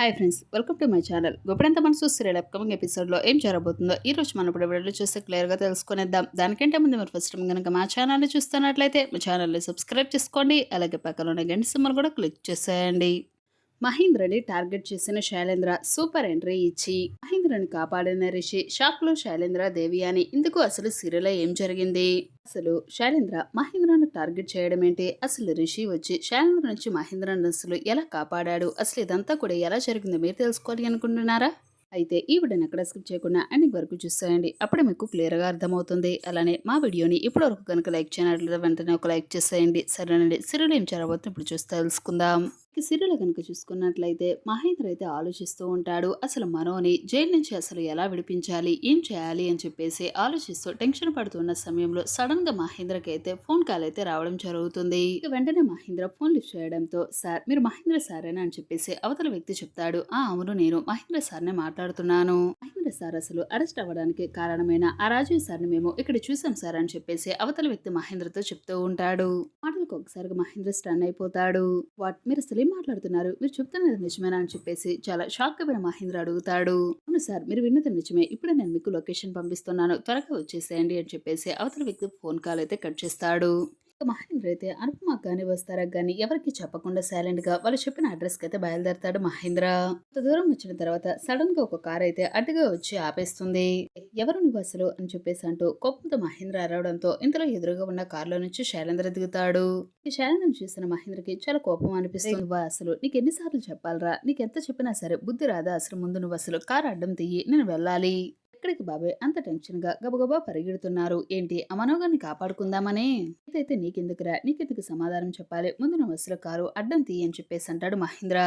Hi friends welcome to my channel. గొప్పడంత మనసు serial upcoming ఎపిసోడ్లో ఏం జరగబోతుందో ఈ రోజు మనం ఇప్పుడు వీడియోలో చూస్తే క్లియర్గా తెలుసుకునేద్దాం. దానికంటే ముందు మీరు ఫస్ట్ టైం కనుక మా ఛానల్ని చూస్తున్నట్లయితే మా ఛానల్ని సబ్స్క్రైబ్ చేసుకోండి. అలాగే పక్కన ఉన్న గంట సింబల్ కూడా క్లిక్ చేసేయండి. మహేంద్రని టార్గెట్ చేసిన శైలేంద్ర సూపర్ ఎంట్రీ ఇచ్చి మహేంద్రని కాపాడిన రిషి షాక్లో శైలేంద్ర దేవి అని. ఇందుకు అసలు సిరిలో ఏం జరిగింది? అసలు శైలేంద్ర మహేంద్రను టార్గెట్ చేయడం ఏంటి? అసలు రిషి వచ్చి శైలేంద్ర నుంచి మహేంద్రను అసలు ఎలా కాపాడాడు? అసలు ఇదంతా కూడా ఎలా జరిగిందో మీరు తెలుసుకోవాలి అనుకుంటున్నారా? అయితే ఈ వీడియోని ఎక్కడ స్కిప్ చేయకుండా ఎండింగ్ వరకు చూసేయండి. అప్పుడే మీకు క్లియర్గా అర్థమవుతుంది. అలానే మా వీడియోని ఇప్పటివరకు కనుక లైక్ చేయనట్లయితే వెంటనే ఒక లైక్ చేసేయండి. సరేనండి. సీరియల్ ఏం చేరబోతుంది ఇప్పుడు చూస్తే తెలుసుకుందాం. ఇక కనుక చూసుకున్నట్లయితే మహేంద్ర అయితే ఆలోచిస్తూ ఉంటాడు అసలు మనోని జైలు నుంచి అసలు ఎలా విడిపించాలి ఏం చేయాలి అని చెప్పేసి ఆలోచిస్తూ టెన్షన్ పడుతున్న సమయంలో సడన్గా మహేంద్రకి అయితే ఫోన్ కాల్ అయితే రావడం జరుగుతుంది. వెంటనే మహేంద్ర ఫోన్ లిఫ్ట్ చేయడంతో సార్ మీరు మహేంద్ర సారేనా? అని చెప్పేసి అవతల వ్యక్తి చెప్తాడు. ఆ అవును నేను మహేంద్ర సార్నే మాట్లాడుతున్నాను. మహేంద్ర సార్ అసలు అరెస్ట్ అవ్వడానికి కారణమైన ఆ రాజీవ్ సార్ని మేము ఇక్కడ చూసాం సార్ అని చెప్పేసి అవతల వ్యక్తి మహేంద్రతో చెప్తూ ఉంటాడు. మాటలకు ఒకసారిగా మహేంద్ర స్టన్ అయిపోతాడు. వాట్? మీరు అసలు ఏం మాట్లాడుతున్నారు? మీరు చెప్తున్నది నిజమేనా అని చెప్పేసి చాలా షాక్ అయిన మహేంద్ర అడుగుతాడు. అవును సార్ మీరు విన్నది నిజమే. ఇప్పుడే నేను మీకు లొకేషన్ పంపిస్తున్నాను. త్వరగా వచ్చేసేయండి అని చెప్పేసి అవతల వ్యక్తి ఫోన్ కాల్ అయితే కట్ చేస్తాడు. మహేంద్ర అయితే అనుపమ కానీ వస్తారా కానీ ఎవరికి చెప్పకుండా సైలెంట్గా వాళ్ళు చెప్పిన అడ్రస్కి అయితే బయలుదేరతాడు మహేంద్ర. కొంత దూరం వచ్చిన తర్వాత సడన్గా ఒక కార్ అయితే అడ్డుగా వచ్చి ఆపేస్తుంది. ఎవరు నువ్వు అసలు అని చెప్పేసి అంటూ కోపంతో మహేంద్ర అరవడంతో ఇంతలో ఎదురుగా ఉన్న కారులో నుంచి శైలేంద్ర దిగుతాడు. ఈ శైలేంద్రను చూసిన మహేంద్రకి చాలా కోపం అనిపిస్తుంది. నువ్వు అసలు నీకు ఎన్నిసార్లు చెప్పాలరా? నీకు ఎంత చెప్పినా సరే బుద్ధి రాదా? అసలు ముందు నువ్వు అసలు కారు అడ్డం తీయి నేను వెళ్ళాలి. ఎక్కడికి బాబాయ్? అంత టెన్షన్గా గబగబా పరిగెడుతున్నారు. ఏంటి? ఆ మనోగాన్ని కాపాడుకుందామనే? ఇదైతే నీకెందుకురా? నీకెందుకు సమాధానం చెప్పాలి? ముందు నువ్వు అసలు కారు అడ్డం తీయని అని చెప్పేసి అంటాడు మహేంద్ర.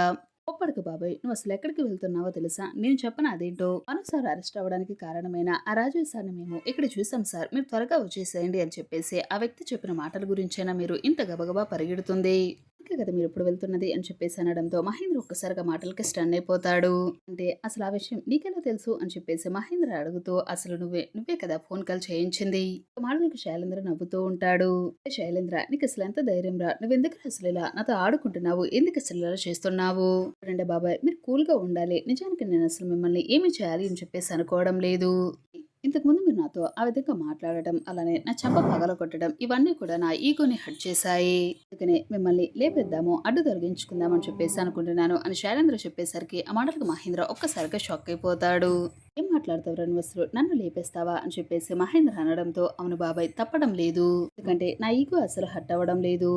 ఒప్పటికి బాబాయ్ నువ్వు అసలు ఎక్కడికి వెళ్తున్నావో తెలుసా? నేను చెప్పను అదేంటో? అను సార్ అరెస్ట్ అవ్వడానికి కారణమైన ఆ రాజు సార్ని మేము ఇక్కడ చూసాం సార్. మీరు త్వరగా వచ్చేసేయండి అని చెప్పేసి ఆ వ్యక్తి చెప్పిన మాటల గురించైనా మీరు ఇంత గబగబా పరిగెడుతుంది? అందుకే కదా మీరు ఇప్పుడు వెళ్తున్నది అని చెప్పేసి అనడంతో మహేంద్ర ఒక్కసారిగా మాటలకి స్టన్ అయిపోతాడు. అంటే అసలు ఆ విషయం నీకెలా తెలుసు అని చెప్పేసి మహేంద్ర అడుగుతూ అసలు నువ్వే నువ్వే కదా ఫోన్ కాల్ చేయించింది? మాటలకు శైలేంద్ర నవ్వుతూ ఉంటాడు. శైలేంద్ర నీకు అసలు ఎంత ధైర్యం రా? నువ్వెందుకు అసలు ఇలా నాతో ఆడుకుంటున్నావు? ఎందుకు అసలు ఇలా చేస్తున్నావు? చూడండి బాబాయ్ మీరు కూల్గా ఉండాలి. నిజానికి నేను అసలు మిమ్మల్ని ఏమి చేయాలి? అని చెప్పేసి అనుకోవడం లేదు. ఇంతకుముందు మీరు నాతో ఆ విధంగా మాట్లాడటం అలానే నా చెంప పగల కొట్టడం ఇవన్నీ కూడా నా ఈగోని హట్ చేశాయి. అందుకనే మిమ్మల్ని లేపేద్దాము అడ్డు తొలగించుకుందామని చెప్పేసి అనుకుంటున్నాను అని శైలేంద్ర చెప్పేసరికి ఆ మాటలకు మహేంద్ర ఒక్కసారిగా షాక్ అయిపోతాడు. ఏం మాట్లాడతావు రణవసులు? నన్ను లేపేస్తావా? అని చెప్పేసి మహేంద్ర అనడంతో అవును బాబాయ్ తప్పడం లేదు. ఎందుకంటే నా ఈగో అసలు హట్ అవ్వడం లేదు.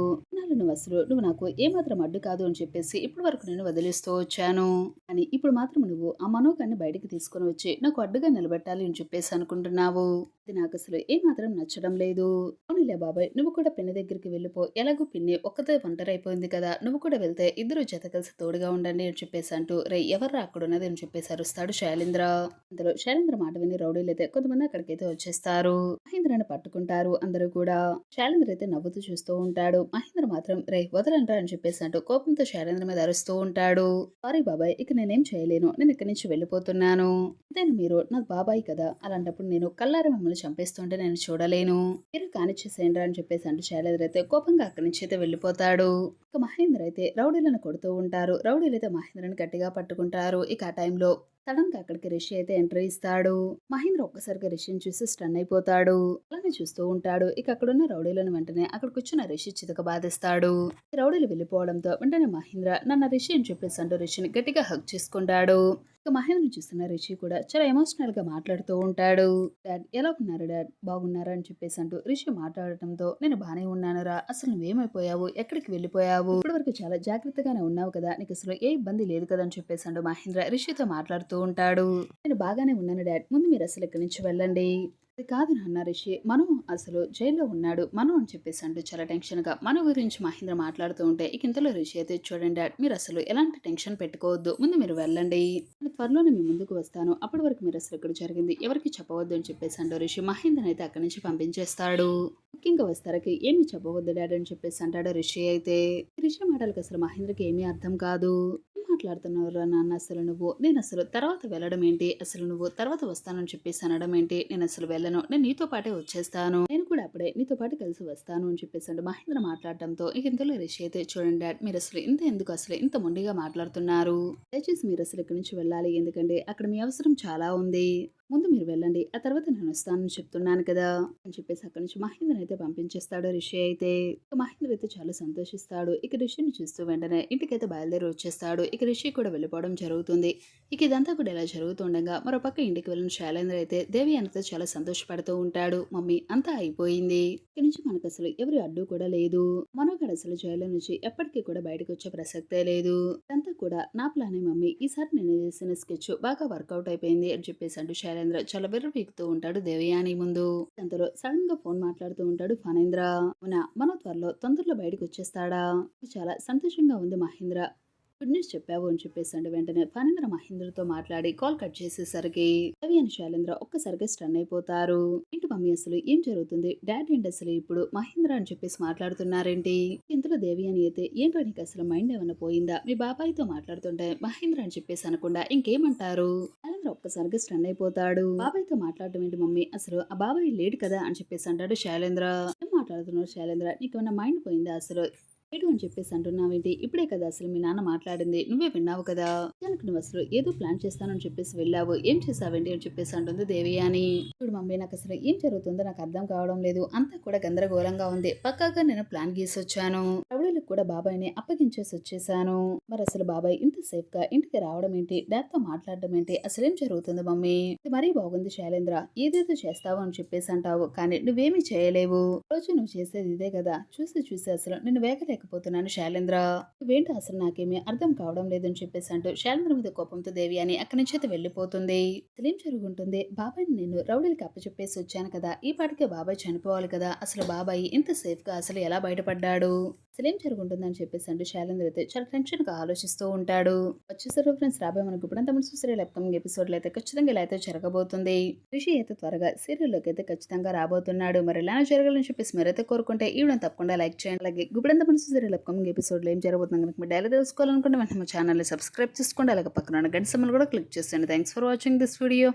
నాలు నువ్వు అసలు నువ్వు నాకు ఏమాత్రం అడ్డు కాదు అని చెప్పేసి ఇప్పటి వరకు నేను వదిలేస్తూ వచ్చాను. అని ఇప్పుడు మాత్రం నువ్వు ఆ మనోకాన్ని బయటికి తీసుకొని వచ్చి నాకు అడ్డుగా నిలబెట్టాలి అని చెప్పేసి అనుకుంటున్నావు. అది నాకు అసలు ఏమాత్రం నచ్చడం లేదు. అవునులే బాబాయ్ నువ్వు కూడా పిన్ని దగ్గరికి వెళ్ళిపో. ఎలాగో పిన్ని ఒక్కతే ఒంటరైపోయింది కదా నువ్వు కూడా వెళ్తే ఇద్దరు జత కలిసి తోడుగా ఉండండి అని చెప్పేసి అంటూ రే ఎవర్రా అక్కడ ఉన్నది? అని చెప్పేసి అరుస్తాడు శైలేంద్ర. అందులో శైలేంద్ర మాట విని రౌడీలు అయితే కొంతమంది అక్కడికైతే వచ్చేస్తారు. మహేంద్రని పట్టుకుంటారు అందరూ కూడా. శైలేంద్ర అయితే నవ్వుతూ చూస్తూ ఉంటాడు. మహేంద్ర మాత్రం రే వదలంటా అని చెప్పేసి అంటూ కోపంతో శైలేంద్ర మీద అరుస్తూ ఉంటాడు. సారీ బాబాయ్ ఇక నేనేం చేయలేను. నేను ఇక్కడి నుంచి వెళ్ళిపోతున్నాను. అదే మీరు? నా బాబాయ్ కదా. అలాంటప్పుడు నేను కల్లారి మిమ్మల్ని చంపేస్తుంటే నేను చూడలేను. మీరు కానిచ్చేసేయండి అని చెప్పేసి అంటూ శైలేంద్ర అయితే కోపంగా అక్కడి నుంచి అయితే వెళ్ళిపోతాడు. ఇక మహేంద్ర అయితే రౌడీలను కొడుతూ ఉంటారు. రౌడీలు అయితే మహేంద్రని గట్టిగా పట్టుకుంటారు. ఇక ఆ టైంలో సడన్గా అక్కడికి రిషి అయితే ఎంట్రీ ఇస్తాడు. మహేంద్ర ఒక్కసారిగా రిషిని చూసి స్టన్ అయిపోతాడు. అలానే చూస్తూ ఉంటాడు. ఇక అక్కడున్న రౌడీలను వెంటనే అక్కడికి వచ్చిన రిషి చితక బాధిస్తాడు. రౌడీలు వెళ్ళిపోవడంతో వెంటనే మహేంద్ర నన్న రిషి అని చెప్పేసి అంటూ రిషిని గట్టిగా హక్ చేసుకుంటాడు. ఇక మహేంద్ర చూస్తున్న రిషి కూడా చాలా ఎమోషనల్గా మాట్లాడుతూ ఉంటాడు. డాడ్ ఎలా ఉన్నారు డాడ్? బాగున్నారా? అని చెప్పేసి అంటూ రిషి మాట్లాడటంతో నేను బానే ఉన్నానురా. అసలు నువ్వేమైపోయావు? ఎక్కడికి వెళ్ళిపోయావు? ఇప్పటి వరకు చాలా జాగ్రత్తగానే ఉన్నావు కదా. నీకు అసలు ఏ ఇబ్బంది లేదు కదా? అని చెప్పేసి అంటూ మహేంద్ర రిషితో మాట్లాడుతూ ఉంటాడు. నేను బాగానే ఉన్నాను డాడ్. ముందు మీరు అసలు ఇక్కడి నుంచి వెళ్ళండి? అది కాదు నాన్న రిషి. మను అసలు జైల్లో ఉన్నాడు. మను అని చెప్పేసి అంటూ చాలా టెన్షన్గా మన గురించి మహేంద్ర మాట్లాడుతూ ఉంటే ఇక ఇంతలో రిషి అయితే చూడండి డాడ్ మీరు అసలు ఎలాంటి టెన్షన్ పెట్టుకోవద్దు. ముందు మీరు వెళ్ళండి. నేను త్వరలోనే మీ ముందుకు వస్తాను. అప్పటి వరకు మీరు అసలు ఇక్కడ జరిగింది ఎవరికి చెప్పవద్దు అని చెప్పేసి అంటూ రిషి మహేంద్ర అయితే అక్కడి నుంచి పంపించేస్తాడు. ముఖ్యంగా వస్తారకి ఏమి చెప్పవద్దు డాడ్ అని చెప్పేసి అంటాడు రిషి అయితే. రిషి మాటలకు అసలు మహేంద్రకి ఏమీ అర్థం కాదు. మాట్లాడుతున్నావురా నాన్న అసలు నువ్వు? నేను అసలు తర్వాత వెళ్ళడం ఏంటి? అసలు నువ్వు తర్వాత వస్తానని చెప్పేసి అనడం ఏంటి? నేను అసలు వెళ్ళను. నేను నీతో పాటే వచ్చేస్తాను. నేను కూడా అప్పుడే నీతో పాటు కలిసి వస్తాను అని చెప్పేసి అంటే మహేంద్ర మాట్లాడటంతో ఇక ఇంతలో రిషి అయితే చూడండి డాడ్ మీరు అసలు ఇంత ఎందుకు అసలు ఇంత మొండిగా మాట్లాడుతున్నారు? దయచేసి మీరు అసలు ఇక్కడి నుంచి వెళ్ళాలి. ఎందుకంటే అక్కడ మీ అవసరం చాలా ఉంది. ముందు మీరు వెళ్ళండి. ఆ తర్వాత నేను వస్తానని చెప్తున్నాను కదా అని చెప్పేసి అక్కడి నుంచి మహేంద్ర అయితే పంపించేస్తాడు. రిషి అయితే మహేంద్ర అయితే చాలా సంతోషిస్తాడు. ఇక రిషిని చూస్తూ వెంటనే ఇంటికైతే బయలుదేరి వచ్చేస్తాడు. ఇక రిషి కూడా వెళ్ళిపోవడం జరుగుతుంది. ఇక ఇదంతా కూడా ఇలా జరుగుతుండగా మరో పక్క ఇంటికి వెళ్ళిన శైలేంద్ర అయితే దేవి అన్నతో చాలా సంతోషపడుతూ ఉంటాడు. మమ్మీ అంతా అయిపోయింది. ఇక నుంచి మనకు అసలు ఎవరి అడ్డు కూడా లేదు. మనోగడ అసలు జైలు నుంచి ఎప్పటికీ కూడా బయటకు వచ్చే ప్రసక్తే లేదు. అంతా కూడా నా ప్లానే మమ్మీ. ఈసారి నేను వేసిన స్కెచ్ బాగా వర్కౌట్ అయిపోయింది అని చెప్పేసి అంటూ శైలేంద్ర చాలా విర్రవీగుతూ ఉంటాడు దేవయాని ముందు. అంతలో సడన్గా ఫోన్ మాట్లాడుతూ ఉంటాడు ఫణేంద్ర. అవునా? మనో త్వరలో తొందరలో బయటకు వచ్చేస్తాడా? చాలా సంతోషంగా ఉంది మహేంద్ర. గుడ్ న్యూస్ చెప్పావు అని చెప్పేసి అండి వెంటనే. ఫణేంద్ర మహేంద్రతో మాట్లాడి కాల్ కట్ చేసేసరికి రవి అని శైలేంద్ర ఒక్కసారిగా స్టన్ అయిపోతారు. ఏంటి మమ్మీ అసలు? ఏం జరుగుతుంది? డాడీ అండ్ అసలు ఇప్పుడు? మహేంద్ర అని చెప్పేసి మాట్లాడుతున్నారేంటి? ఇంతలో దేవి అని అయితే ఏంటో నీకు అసలు మైండ్ ఏమైనా పోయిందా? మీ బాబాయ్తో మాట్లాడుతుంటే మహేంద్ర అని చెప్పేసి అనకుండా ఇంకేమంటారు? శైలేంద్ర ఒక్కసారిగా స్టన్ అయిపోతాడు. బాబాయ్తో మాట్లాడటం ఏంటి మమ్మీ? అసలు ఆ బాబాయ్ లేడు కదా అని చెప్పేసి అంటాడు శైలేంద్ర. ఏం మాట్లాడుతున్నావు శైలేంద్ర? నీకు ఏమైనా మైండ్ పోయిందా అసలు? లేడు అని చెప్పేసి అంటున్నావేంటి? ఇప్పుడే కదా అసలు మీ నాన్న మాట్లాడింది. నువ్వే విన్నావు కదా? నిజానికి నువ్వు అసలు ఏదో ప్లాన్ చేస్తానని చెప్పేసి వెళ్ళావు. ఏం చేసావేంటి అని చెప్పేసి అంటుంది దేవి అని చూడు మమ్మీ నాకు అసలు ఏం జరుగుతుందో నాకు అర్థం కావడం లేదు. అంతా కూడా గందరగోళంగా ఉంది. పక్కాగా నేను ప్లాన్ గీసి వచ్చాను కూడా బాబాయ్ని అప్పగించేసి వచ్చేసాను. మరి అసలు బాబాయ్ ఇంత సేఫ్గా ఇంటికి రావడం ఏంటి? డాడ్తో మాట్లాడడం ఏంటి? అసలు ఏం జరుగుతుంది మమ్మీ? ఇది మరీ బాగుంది శైలేంద్ర. ఏదేదో చేస్తావు అని చెప్పేసి అంటావు. కానీ నువ్వేమీ చేయలేవు. రోజు నువ్వు చేసేది ఇదే కదా. చూసి చూసి అసలు నేను వేగలేకపోతున్నాను శైలేంద్ర. నువ్వేంటో అసలు నాకేమీ అర్థం కావడం లేదని చెప్పేసి అంటూ శైలేంద్ర మీద కోపంతో దేవి అని అక్కడి నుంచి అయితే వెళ్ళిపోతుంది. అసలు ఏం జరుగుంటుంది? బాబాయ్ని నేను రౌడీలకి అప్పచెప్పేసి వచ్చాను కదా. ఈ పాటికే బాబాయ్ చనిపోవాలి కదా. అసలు బాబాయ్ ఇంత సేఫ్గా అసలు ఎలా బయటపడ్డాడు? అసలు ఏం జరుగుంటుందని చెప్పేసి అంటే శైలేంద్ర అయితే చాలా టెన్షన్గా ఆలోచిస్తూ ఉంటాడు. వచ్చేసరికి ఫ్రెండ్స్ రాబోయే మనకు ఇప్పుడు తమిళ సీరియల్ అప్కమింగ్ ఎపిసోడ్లో అయితే ఖచ్చితంగా ఇలా అయితే జరగబోతుంది. రిషి అయితే త్వరగా సీరియల్లోకి అయితే ఖచ్చితంగా రాబోతున్నాడు. మరి ఎలా జరగాలని చెప్పేసి మీరైతే కోరుకుంటే ఈవిడ తప్పకుండా లైక్ చేయండి. అలాగే గుబిడంత మనసు సీరియల్ అప్కమింగ్ ఎపిసోడ్లో ఏం జరగబోతుంది కనుక మీరు డైలీ తెలుసుకోవాలనుకుంటే వెంటనే మా ఛానల్ని సబ్స్క్రైబ్ చేసుకోండి. అలాగే పక్కన గంట సమ్మలు కూడా క్లిక్ చేసేయండి. Thanks for watching this video.